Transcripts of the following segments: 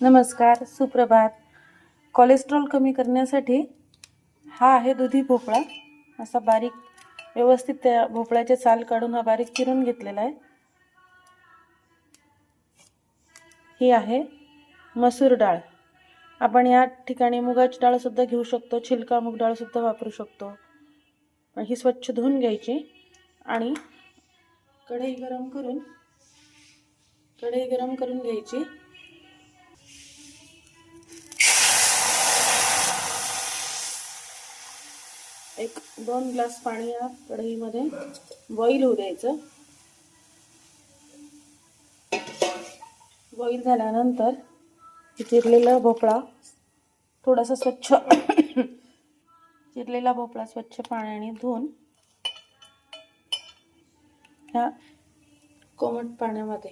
नमस्कार सुप्रभात. कोलेस्ट्रॉल कमी करण्यासाठी हा आहे दुधी भोपळा. असा बारीक व्यवस्थित त्या भोपळ्याचे साल काढून हा बारीक चिरून घेतलेला आहे. ही आहे मसूर डाळ. आपण या ठिकाणी मुगाची डाळसुद्धा घेऊ शकतो छिलका मूग डाळसुद्धा वापरू शकतो. पण ही स्वच्छ धुवून घ्यायची आणि कढई गरम करून कढई गरम करून घ्यायची. एक दोन ग्लास पाणी या कढईमध्ये बॉईल होऊ द्यायचं. बॉईल झाल्यानंतर चिरलेला भोपळा थोडासा स्वच्छ चिरलेला भोपळा स्वच्छ पाण्याने धुवून ह्या कोमट पाण्यामध्ये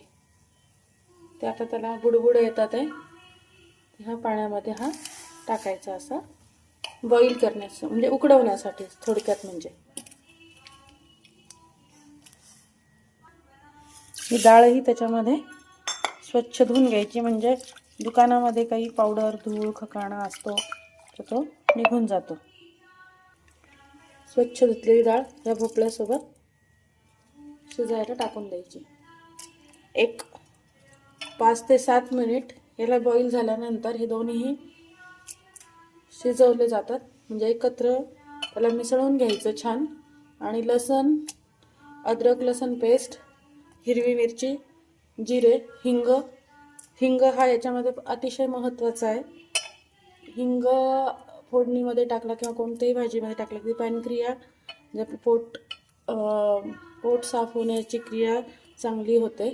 ते आता त्याला बुडबुड येतात आहे ह्या पाण्यामध्ये हा टाकायचा असा. बॉईल करण्याचं म्हणजे उकडवण्यासाठी थोडक्यात म्हणजे. ही डाळही त्याच्यामध्ये स्वच्छ धुवून घ्यायची म्हणजे दुकानामध्ये काही पावडर धूळ खकाणा असतो तर तो निघून जातो. स्वच्छ धुतलेली डाळ या भोपळ्यासोबत शिजायला टाकून द्यायची. एक पाच ते सात मिनिट याला बॉईल झाल्यानंतर हे दोन्हीही शिजवले जातात. म्हणजे एकत्र त्याला मिसळून घ्यायचं छान. आणि लसण अद्रक लसण पेस्ट हिरवी मिरची जिरे हिंग. हिंग हा याच्यामध्ये अतिशय महत्त्वाचा आहे. हिंग फोडणीमध्ये टाकला किंवा कोणत्याही भाजीमध्ये टाकला की पॅनक्रिया म्हणजे पोट पोट साफ होण्याची क्रिया चांगली होते.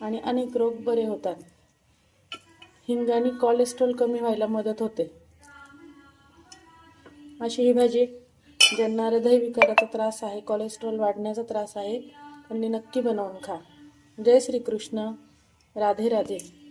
आणि अनेक रोग बरे होतात. हिंगाने कोलेस्ट्रॉल कमी व्हायला मदत होते. अशी ही भाजी ज्यांना हृदयविकाराचा त्रास आहे कोलेस्ट्रॉल वाढण्याचा त्रास आहे त्यांनी नक्की बनवून खा. जय श्रीकृष्ण. राधे राधे.